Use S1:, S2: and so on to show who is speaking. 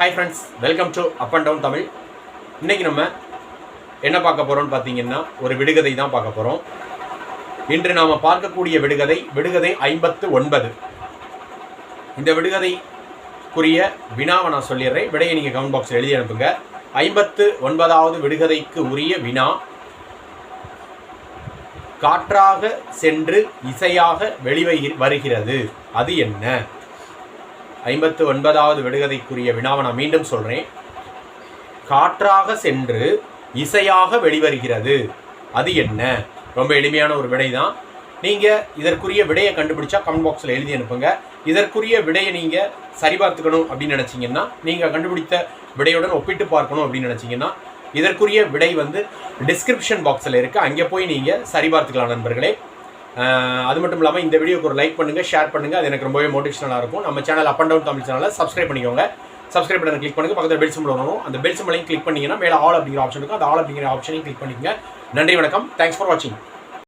S1: Hi friends welcome to up and down Tamil இன்னைக்கு நம்ம என்ன பார்க்க போகிறோம்னு பார்த்தீங்கன்னா ஒரு விடுகதை தான் பார்க்க போகிறோம் இன்று நாம் பார்க்கக்கூடிய விடுகதை விடுகதை ஐம்பத்து ஒன்பது. இந்த விடுகதைக்குரிய வினாவை நான் சொல்லிடுறேன். விடையை நீங்கள் கமெண்ட் பாக்ஸில் எழுதி அனுப்புங்க. ஐம்பத்து ஒன்பதாவது விடுகதைக்கு உரிய வினா காற்றாக சென்று இசையாக வெளிவகி வருகிறது. அது என்ன? ஐம்பத்து ஒன்பதாவது விடுகதைக்குரிய வினாவை நான் மீண்டும் சொல்கிறேன் காற்றாக சென்று இசையாக வெளிவருகிறது. அது என்ன? ரொம்ப எளிமையான ஒரு விடை தான் நீங்கள் இதற்குரிய விடையை கண்டுபிடிச்சா கமெண்ட் பாக்ஸில் எழுதி அனுப்புங்க. இதற்குரிய விடையை நீங்கள் சரிபார்த்துக்கணும் அப்படின்னு நினச்சிங்கன்னா நீங்கள் கண்டுபிடித்த விடையுடன் ஒப்பிட்டு பார்க்கணும் அப்படின்னு நினச்சிங்கன்னா இதற்குரிய விடை வந்து டிஸ்கிரிப்ஷன் பாக்ஸில் இருக்குது அங்கே போய் நீங்கள் சரிபார்த்துக்கலாம் நண்பர்களே. அது மட்டும் இல்லாமல் இந்த வீடியோக்கு ஒரு லைக் பண்ணுங்கள் ஷேர் பண்ணுங்கள் அது எனக்கு ரொம்பவே மோட்டிவேஷனலாக இருக்கும். நம்ம channel up and down Tamil சேனலை சப்ஸ்கிரைப் பண்ணிக்கோங்க. சப்ஸ்கிரைப் பண்ண கிளிக் பண்ணுங்கள் பக்கத்தில் பெல் சிம்பிள் வரும் அந்த பெல் சிம்பிளையும் கிளிக் பண்ணிங்கன்னா மேலே ஆல் அப்படிங்கிற ஆப்ஷன் இருக்கும். அந்த ஆல் அப்படிங்கிற ஆப்ஷனையும் கிளிக் பண்ணிக்கங்க. நன்றி வணக்கம். தேங்க்ஸ் ஃபார் வாட்சிங்